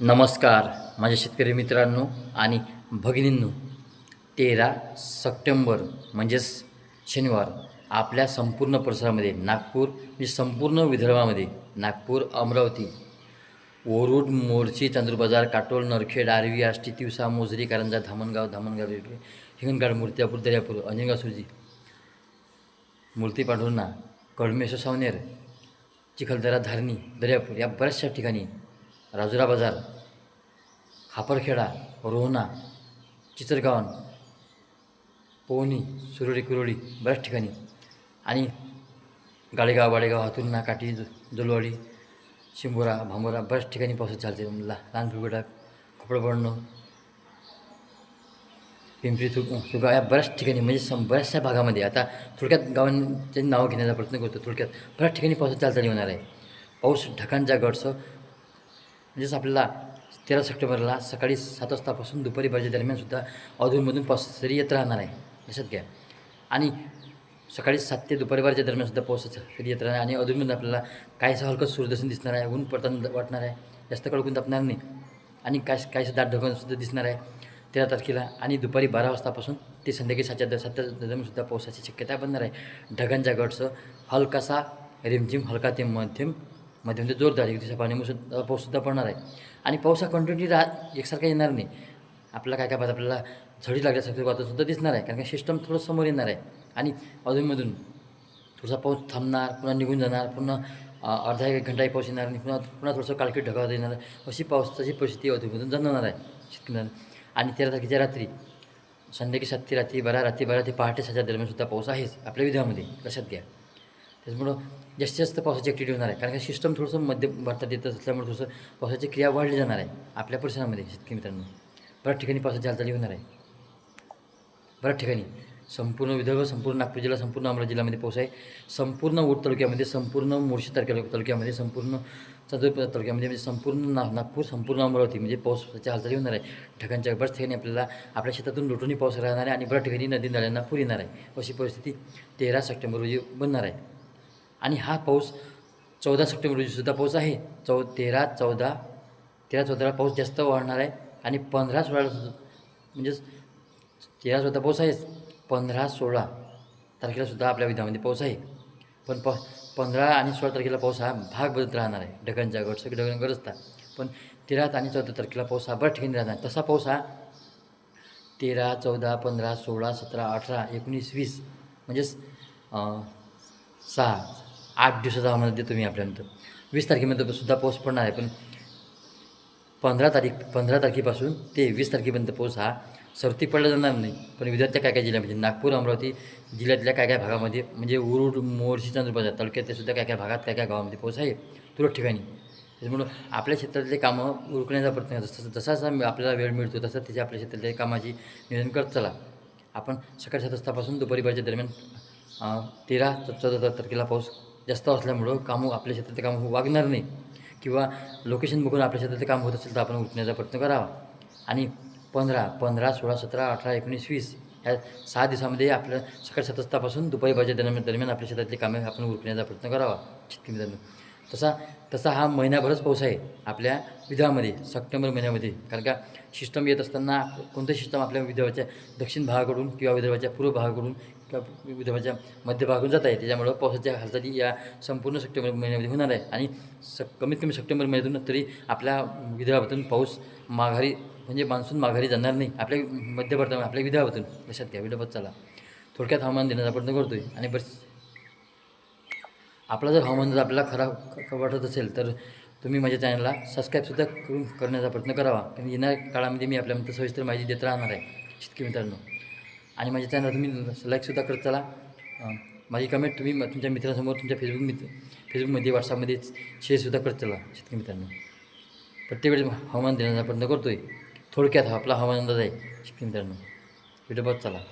नमस्कार माझ्या शेतकरी मित्रांनो आणि भगिनींनो तेरा सप्टेंबर म्हणजेच शनिवार आपल्या संपूर्ण परिसरामध्ये नागपूर म्हणजे संपूर्ण विदर्भामध्ये नागपूर अमरावती ओरुड मोर्ची चंद्रबाजार काटोल नरखेड आरवी आष्टी तिवसा मोजरी कारंजा धामणगाव धामणगाव हिंगणगाड हिंगणघाट मूर्त्यापूर दर्यापूर अंजनगाव सुरजी मूर्ती पांढुर्णा कडमेश्वर सावनेर चिखलदरा धारणी दर्यापूर या बऱ्याचशा ठिकाणी राजुरा बाजार खापरखेडा रोहना चिचरगावन पोहणी सुरोडी कुरोळी बऱ्याच ठिकाणी. आणि गाळेगाव वाडेगाव हातुर्ना काठी दुलवाडी शिंबोरा भांबोरा बऱ्याच ठिकाणी पाऊस चालते. ला लहान फुगडा खोपडबळणं पिंपरी तु तुगा या बऱ्याच ठिकाणी म्हणजे सं बऱ्याचशा भागामध्ये. आता थोडक्यात गावांचे नावं घेण्याचा प्रयत्न करतो. थोडक्यात बऱ्याच ठिकाणी पाऊस चालता होणार आहे. पाऊस ढकांच्या गडसं म्हणजेच आपल्याला तेरा सप्टेंबरला सकाळी सात वाजतापासून दुपारी बाराच्या दरम्यानसुद्धा अधूनमधून पाऊस सरी येत राहणार आहे. लक्षात घ्या. आणि सकाळी सात ते दुपारी बारच्या दरम्यानसुद्धा पाऊस सरी येत राहणार आणि अधूनमधून आपल्याला काहीसं हलकं सूर्यदर्शन दिसणार आहे ऊन पडताना वाटणार आहे. जास्त कडकून तापणार नाही. आणि काय काहीसं दाट ढगणसुद्धा दिसणार आहे. तेरा तारखेला आणि दुपारी बारा वाजतापासून ते संध्याकाळी सातच्या द सातच्या दरम्यानसुद्धा पावसाची शक्यता बनणार आहे. ढगांच्या गटचं हलकासा रिमझिम हलका ते मध्यम मध्यम ते जोरदार एक दिवसा पाण्यामुळे पाऊससुद्धा पडणार आहे. आणि पाऊस हा कंटिन्यू राह एकसारखा येणार नाही. आपल्याला काय काय पाहत आपल्याला झडी लागल्यासारखं वातावरणसुद्धा दिसणार आहे. कारण का सिस्टम थोडं समोर येणार आहे. आणि अधूनमधून थोडासा पाऊस थांबणार पुन्हा निघून जाणार पुन्हा अर्धा एक घंटाही पाऊस येणार आणि पुन्हा पुन्हा थोडंसं काळकीट ढगावत येणार अशी पावसाची परिस्थिती अधूनमधून जाणवणार आहे शेतकऱ्यांना. आणि तेरा तारखेच्या रात्री संध्याकाळी सात ते रात्री बारा रात्री बारा ते पहाटे सहाच्या दरम्यानसुद्धा पाऊस आहेच आपल्या विधामध्ये लक्षात घ्या. त्याच्यामुळं जास्तीत जास्त पावसाची ॲक्टिव्हिटी होणार आहे. कारण का सिस्टम थोडंसं मध्य भारतात येत असल्यामुळे थोडंसं पावसाची क्रिया वाढली जाणार आहे. आपल्या परिसरामध्ये शेतकरी मित्रांनो. बऱ्याच ठिकाणी पावसाची हालचाली होणार आहे. बऱ्याच ठिकाणी. संपूर्ण विदर्भ संपूर्ण नागपूर जिल्हा संपूर्ण अमरावती जिल्ह्यामध्ये पाऊस आहे. संपूर्ण ऊट तालुक्यामध्ये संपूर्ण मोर्शी तालुक्या तालुक्यामध्ये संपूर्ण चंद्रपूर तालुक्यामध्ये म्हणजे संपूर्ण ना नागपूर संपूर्ण अमरावती म्हणजे पावसाच्या हालचाली होणार आहे. ठिकाणच्या बऱ्याच ठिकाणी आपल्याला आपल्या शेतातून लुटूनही पाऊस राहणार आहे आणि बऱ्याच ठिकाणी नदी नाल्यांना पूर येणार आहे. अशी परिस्थिती तेरा सप्टेंबर रोजी बनणार आहे. आणि हा पाऊस चौदा सप्टेंबर रोजीसुद्धा पाऊस आहे. चौ तेरा चौदा तेरा चौदाला पाऊस जास्त वाढणार आहे आणि पंधरा सोळाला म्हणजेच तेरा चौदा पाऊस आहेच पंधरा सोळा तारखेलासुद्धा आपल्या विधामध्ये पाऊस आहे. पण प पंधरा आणि सोळा तारखेला पाऊस हा भाग बदलत राहणार आहे. ढगांच्या गट सगळे ढगांगड असतात. पण तेरा आणि चौदा तारखेला पाऊस हा बऱ्याच ठिकाणी राहणार. तसा पाऊस हा तेरा चौदा पंधरा सोळा सतरा अठरा एकोणीस वीस म्हणजेच सहा आठ दिवसाचा आम्हाला देतो मी आपल्यानंतर. वीस तारखेपर्यंत सुद्धा पाऊस पडणार आहे पण पंधरा तारीख पंधरा तारखेपासून ते वीस तारखेपर्यंत पाऊस हा सरती पडला जाणार नाही. पण विदर्भातल्या काय काय जिल्ह्यामध्ये नागपूर अमरावती जिल्ह्यातल्या काय काय भागामध्ये म्हणजे उरुड मोर्शी चंद्रबाजार तालुक्यातल्या सुद्धा काय काय भागात काय काय गावामध्ये पाऊस आहे तुरळक ठिकाणी. त्याच्यामुळं आपल्या क्षेत्रातले कामं उरकण्याचा प्रयत्न करतो जसं जसा जसा आपल्याला वेळ मिळतो तसं त्याच्या आपल्या क्षेत्रातल्या कामाची नियोजन करत चला. आपण सकाळी सात वाजतापासून दुपारी बारच्या दरम्यान तेरा चौदा तारखेला पाऊस जास्त असल्यामुळं कामं आपल्या शेतातले कामं वागणार नाही. किंवा लोकेशन बघून आपल्या शेतातले काम होत असेल तर आपण उठण्याचा प्रयत्न करावा. आणि पंधरा पंधरा सोळा सतरा अठरा एकोणीस वीस ह्या सहा दिवसामध्ये आपल्या सकाळी सात वाजतापासून दुपारी बाराच्या दरम्यान दरम्यान आपल्या शेतातली कामे आपण उरकण्याचा प्रयत्न करावा. शेतकरी मित्रांनो. तसा तसा हा महिनाभरच पाऊस आहे आपल्या विदर्भामध्ये सप्टेंबर महिन्यामध्ये. कारण का सिस्टम येत असताना कोणतं सिस्टम आपल्या विदर्भाच्या दक्षिण भागाकडून किंवा विदर्भाच्या पूर्व भागाकडून किंवा विदर्भाच्या म्हणजे मध्यभागून जात आहे. त्याच्यामुळं पावसाच्या हालचाली या संपूर्ण सप्टेंबर महिन्यामध्ये होणार आहे. आणि स कमीत कमी सप्टेंबर महिन्यातून तरी आपल्या विदर्भातून पाऊस माघारी म्हणजे मान्सून माघारी जाणार नाही. आपल्या मध्य भारतामध्ये आपल्या विदर्भातून. लक्षात घ्या विदर्भात चला. थोडक्यात हवामान देण्याचा प्रयत्न करतो आहे आणि बस आपला जर हवामान जर आपल्याला खराब वाटत असेल तर तुम्ही माझ्या चॅनलला सबस्क्राईबसुद्धा करून करण्याचा प्रयत्न करावा. कारण येणाऱ्या काळामध्ये मी आपल्यामध्ये सविस्तर माहिती देत राहणार आहे. शेतकरी मित्रांनो. आणि माझ्या चॅनलला तुम्ही लाईकसुद्धा करत चला. माझी कमेंट तुम्ही तुमच्या मित्रांसमोर तुमच्या फेसबुक मित्र फेसबुकमध्ये व्हॉट्सअपमध्ये शेअरसुद्धा करत चला शेतकरी मित्रांनो. प्रत्येक वेळेस हवामान देण्याचा प्रयत्न करतो आहे थोडक्यात हा आपला हवामान अंदाज आहे शेतकरी मित्रांनो. व्हिडिओ बघत चला.